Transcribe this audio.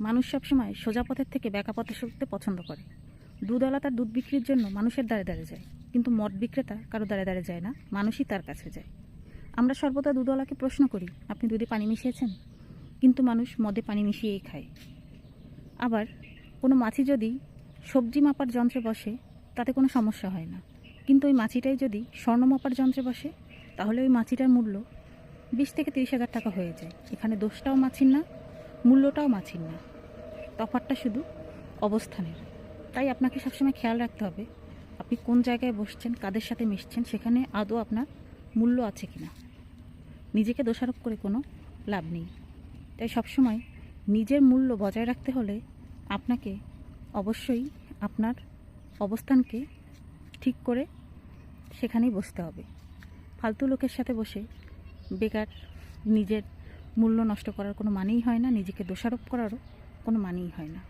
মানুষ সবসময় সোজা পথের থেকে বেঁকা পথে চলতে পছন্দ করে। দুধওয়ালা তার দুধ বিক্রির জন্য মানুষের দ্বারে দ্বারে যায়। কিন্তু মদ বিক্রেতা কারও দ্বারে দ্বারে যায় না, মানুষই তার কাছে যায়। আমরা সর্বদা দুধওয়ালাকে প্রশ্ন করি, আপনি দুধে পানি মিশিয়েছেন? কিন্তু মানুষ মদে পানি মিশিয়েই খায়। আবার কোনো মাছি যদি সবজি মাপার যন্ত্রে বসে, তাতে কোনো সমস্যা হয় না। কিন্তু ওই মাছিটাই যদি স্বর্ণ মাপার যন্ত্রে বসে, তাহলে ওই মাছিটার মূল্য বিশ থেকে তিরিশ হাজার টাকা হয়ে যায়। এখানে দোষটাও মাছির না মূল্যটাও মাছির না। তফাৎটা শুধু অবস্থানের। তাই আপনাকে সবসময় খেয়াল রাখতে হবে, আপনি কোন জায়গায় বসছেন, কাদের সাথে মিশছেন, সেখানে আদৌ আপনার মূল্য আছে কিনা। নিজেকে দোষারোপ করে কোনো লাভ নেই। তাই সবসময় নিজের মূল্য বজায় রাখতে হলে আপনাকে অবশ্যই আপনার অবস্থানকে ঠিক করে সেখানেই বসতে হবে। ফালতু লোকের সাথে বসে বেকার নিজের মূল্য নষ্ট করার কোনো মানেই হয় না নিজেকে দোষারোপ করারও কোনো মানেই হয় না।